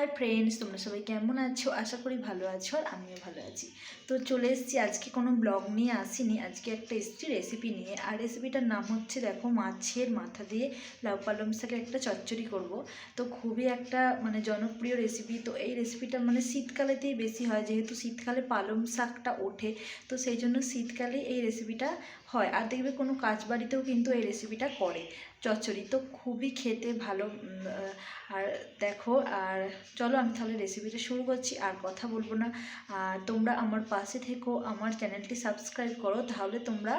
Hi friends, তোমরা সবাই কেমন আছো? আশা করি ভালো আছো আর আমিও ভালো আছি। তো চলে এসেছি, আজকে কোনো ব্লগ নিয়ে আসিনি, আজকে একটা এসেছি রেসিপি নিয়ে। আর রেসিপিটার নাম হচ্ছে, দেখো, মাছের মাথা দিয়ে লাউ পালং শাকের একটা চচ্চড়ি করব। তো খুবই একটা মানে জনপ্রিয় রেসিপি তো এই রেসিপিটা মানে শীতকালেতেই বেশি হয়, যেহেতু শীতকালে পালং শাকটা ওঠে। তো সেই জন্য শীতকালে এই রেসিপিটা হয়, আর দেখবে কোনো কাজ বাড়িতেও কিন্তু এই রেসিপিটা করে। চচ্চড়ি তো খুবই খেতে ভালো আর দেখো, আর চলো আমি তাহলে রেসিপিটা শুরু করছি, আর কথা বলব না। আর তোমরা আমার পাশে থেকো, আমার চ্যানেলটি সাবস্ক্রাইব করো, তাহলে তোমরা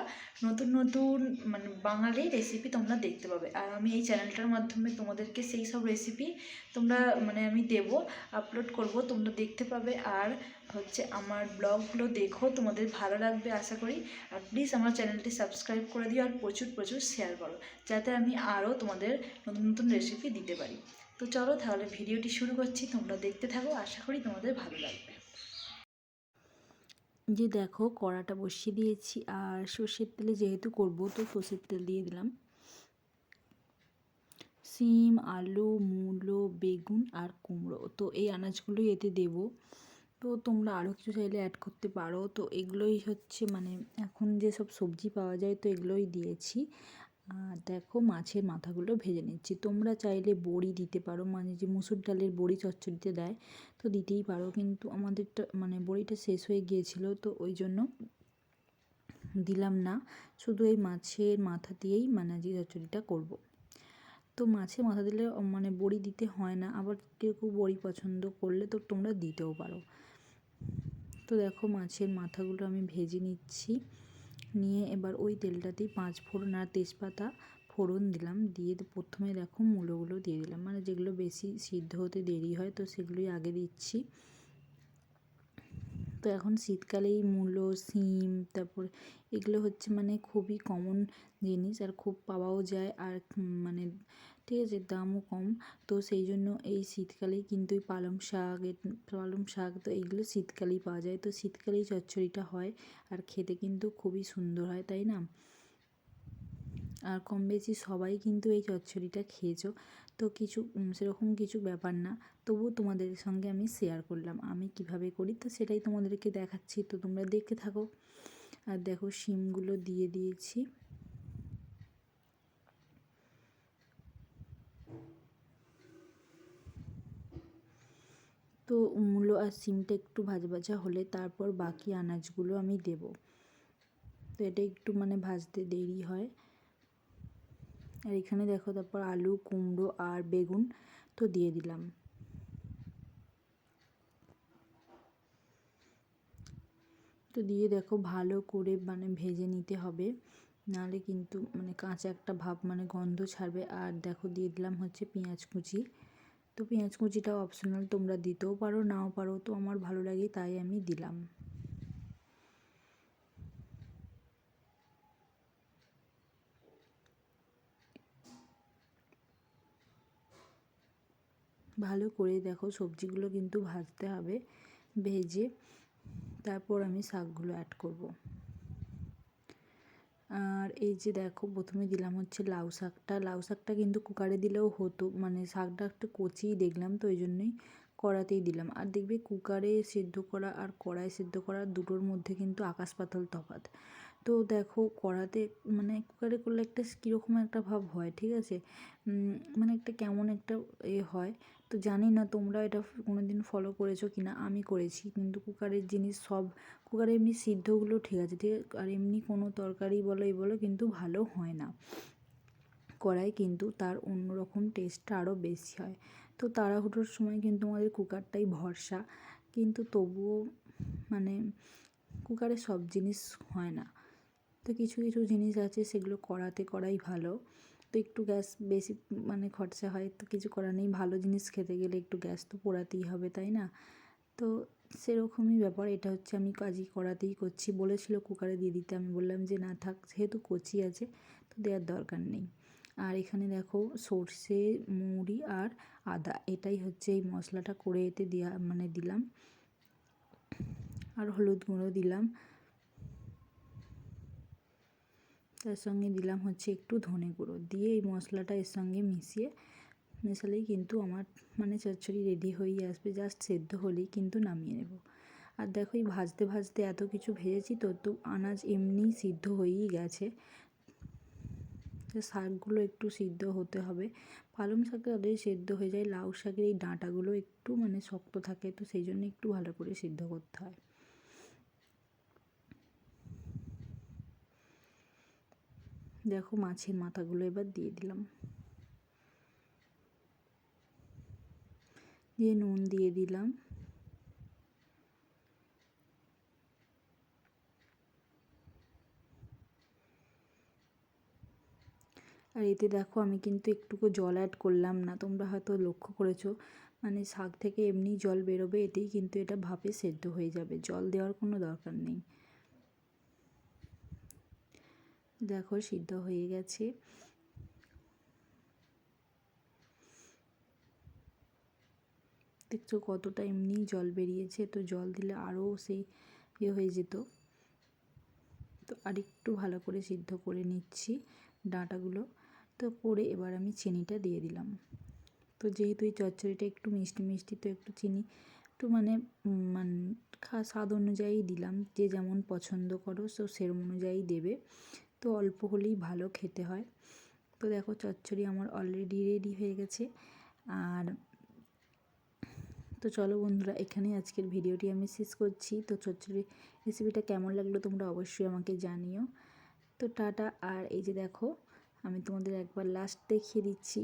নতুন নতুন মানে বাঙালি রেসিপি তোমরা দেখতে পাবে। আর আমি এই চ্যানেলটার মাধ্যমে তোমাদেরকে সেই সব রেসিপি তোমরা মানে আমি দেব আপলোড করব, তোমরা দেখতে পাবে। আর হচ্ছে আমার ব্লগগুলো দেখো, তোমাদের ভালো লাগবে আশা করি। আর প্লিজ আমার চ্যানেলটি সাবস্ক্রাইব করে দিও আর প্রচুর প্রচুর শেয়ার করো, যাতে আমি আরও তোমাদের নতুন নতুন রেসিপি দিতে পারি। তো চলো তাহলে ভিডিওটি শুরু করছি, তোমরা দেখতে থাকো, আশা করি তোমাদের ভালো লাগবে। যে দেখো, কড়াটা বসিয়ে দিয়েছি, আর সর্ষের তেলে যেহেতু করব, তো সর্ষের তেল দিয়ে দিলাম। সিম, আলু, মূলো, বেগুন আর কুমড়ো, তো এই আনাজগুলোই এতে দেব। তো তোমরা আরও কিছু চাইলে অ্যাড করতে পারো। তো এগুলোই হচ্ছে মানে এখন যেসব সবজি পাওয়া যায়, তো এগুলোই দিয়েছি। আর দেখো মাছের মাথাগুলো ভেজে নিচ্ছি। তোমরা চাইলে বড়ি দিতে পারো মানে যে মুসুর ডালের বড়ি চচ্চড়িতে দেয়, তো দিতেই পারো। কিন্তু আমাদেরটা মানে বড়িটা শেষ হয়ে গিয়েছিল, তো ওই জন্য দিলাম না। শুধু এই মাছের মাথা দিয়েই মানে আজকে চচ্চড়িটা করব। তো মাছের মাথা দিলে মানে বড়ি দিতে হয় না, আবার কেউ কেউ বড়ি পছন্দ করলে তো তোমরা দিতেও পারো। তো দেখো মাছের মাথাগুলো আমি ভেজে নিচ্ছি। নিয়ে এবার ওই তেলটাতেই পাঁচ ফোড়ন আর তেজপাতা ফোড়ন দিলাম। দিয়ে প্রথমে দেখো মূলোগুলো দিয়ে দিলাম। মানে যেগুলো বেশি সিদ্ধ হতে দেরি হয় তো সেগুলোই আগে দিচ্ছি। তো এখন শীতকালেই মূলো সিম তারপর এগুলো হচ্ছে মানে খুবই কমন জিনিস আর খুব পাওয়াও যায়। আর মানে ঠিক আছে দামও কম, তো সেই জন্য এই শীতকালেই কিন্তু এই পালং শাক পালং শাক তো এইগুলো শীতকালেই পাওয়া যায়। তো শীতকালেই চচ্চড়িটা হয় আর খেতে কিন্তু খুবই সুন্দর হয়, তাই না? আর কম বেশি সবাই কিন্তু এই চচ্চড়িটা খেয়েছো। তো কিছু সেরকম কিছু ব্যাপার না। তবুও তোমাদের সঙ্গে আমি শেয়ার করলাম। আমি কীভাবে করি তো সেটাই তোমাদেরকে দেখাচ্ছি। তো তোমরা দেখতে থাকো। আর দেখো, শিমগুলো দিয়ে দিয়েছি। তো মূলো আর সিমটা একটু ভাজা ভাজা হলে তারপর বাকি আনাজগুলো আমি দেব। তো এটা একটু মানে ভাজতে দেরি হয়। আর এখানে দেখো তারপর আলু, কুমড়ো আর বেগুন তো দিয়ে দিলাম। তো দিয়ে দেখো ভালো করে মানে ভেজে নিতে হবে। নাহলে কিন্তু মানে কাঁচা একটা ভাব মানে গন্ধ ছাড়বে। আর দেখো দিয়ে দিলাম হচ্ছে পেঁয়াজ কুচি। তো পেঁয়াজ কুচিটাও অপশনাল তোমরা দিতেও পারো, নাও পারো, তো আমার ভালো লাগে, তাই আমি দিলাম। ভালো করে দেখো, সবজিগুলো কিন্তু ভাজতে হবে, ভেজে, তারপর আমি শাকগুলো অ্যাড করব। আর এই যে দেখো প্রথমে দিলাম হচ্ছে লাউ শাকটা। লাউ শাকটা কিন্তু কুকারে দিলেও হতো মানে শাকটা একটু কচিই দেখলাম তো ওই জন্যই কড়াতেই দিলাম। আর দেখবে কুকারে সেদ্ধ করা আর কড়াই সেদ্ধ করা দুটোর মধ্যে কিন্তু আকাশ পাতাল তফাৎ। তো দেখো কড়াতে মানে কুকারে করলে একটা কীরকম একটা ভাব হয়, ঠিক আছে? মানে একটা কেমন একটা এ হয়। তো জানি না তোমরা এটা কোনো দিন ফলো করেছ কি না আমি করেছি। কিন্তু কুকারের জিনিস সব, কুকারে এমনি সিদ্ধগুলো ঠিক আছে, ঠিক আর এমনি কোনো তরকারি বলো, এই বলো, কিন্তু ভালো হয় না। কড়াই কিন্তু তার অন্যরকম টেস্টটা আরও বেশি হয়। তো তাড়াহুড়োর সময় কিন্তু আমাদের কুকারটাই ভরসা। কিন্তু তবুও মানে কুকারে সব জিনিস হয় না। তো কিছু কিছু জিনিস আছে, সেগুলো কড়াতে করাই ভালো। তো একটু গ্যাস বেশি মানে খরচা হয়, তো কিছু করার নেই। ভালো জিনিস খেতে গেলে একটু গ্যাস তো পোড়াতেই হবে, তাই না? তো সেরকমই ব্যাপার, এটা হচ্ছে আমি কাজই করাতেই করছি। বলেছিল কুকারে দিয়ে দিতে, আমি বললাম যে, না থাক, যেহেতু কচি আছে, তো দেওয়ার দরকার নেই। আর এখানে দেখো সর্ষে, মুড়ি আর আদা, এটাই হচ্ছে এই মশলাটা করে এতে দেওয়া মানে দিলাম। আর হলুদ গুঁড়ো দিলাম। তার সঙ্গে দিলাম হচ্ছে একটু ধনে গুঁড়ো। দিয়ে এই মশলাটা এর সঙ্গে মিশিয়ে, মেশালেই কিন্তু আমার মানে চচ্চড়ি রেডি হয়েই আসবে। জাস্ট সেদ্ধ হলেই কিন্তু নামিয়ে নেব। আর দেখো এই ভাজতে ভাজতে এত কিছু ভেজেছি তো তো আনাজ এমনিই সিদ্ধ হয়েই গেছে। শাকগুলো একটু সিদ্ধ হতে হবে। পালং শাকে ওদের সেদ্ধ হয়ে যায়, লাউ শাকের এই ডাঁটাগুলো একটু মানে শক্ত থাকে, তো সেই জন্য একটু ভালো করে সিদ্ধ করতে হয়। দেখো মাছের মাথাগুলো এবার দিয়ে দিলাম। দিয়ে নুন দিয়ে দিলাম। আর এতে দেখো আমি কিন্তু একটুকু জল অ্যাড করলাম না, তোমরা হয়তো লক্ষ্য করেছ। মানে শাক থেকে এমনি জল বেরোবে, এতেই কিন্তু এটা ভাপে সেদ্ধ হয়ে যাবে। জল দেওয়ার কোনো দরকার নেই। দেখো সিদ্ধ হয়ে গেছে। দেখছ কতটা এমনি জল বেরিয়েছে, তো জল দিলে আরও সেই ইয়ে হয়ে যেত। তো আরেকটু ভালো করে সিদ্ধ করে নিচ্ছি ডাঁটাগুলো। তো করে এবার আমি চিনিটা দিয়ে দিলাম। তো যেহেতু এই চচ্চড়িটা একটু মিষ্টি মিষ্টি, তো একটু চিনি, একটু মানে মানে খা, স্বাদ অনুযায়ী দিলাম। যে যেমন পছন্দ করো তো সেরম অনুযায়ী দেবে। তো অল্প হলেই ভালো খেতে হয়। তো দেখো চচ্চড়ি আমার অলরেডি রেডি হয়ে গেছে। আর তো চলো বন্ধুরা এখানে আজকের ভিডিওটি আমি শেষ করছি। তো চচ্চড়ি রেসিপিটা কেমন লাগল তোমরা অবশ্যই আমাকে জানিও। তো টাটা, আর এই যে দেখো, আমি তোমাদের একবার লাস্ট দেখিয়ে দিচ্ছি।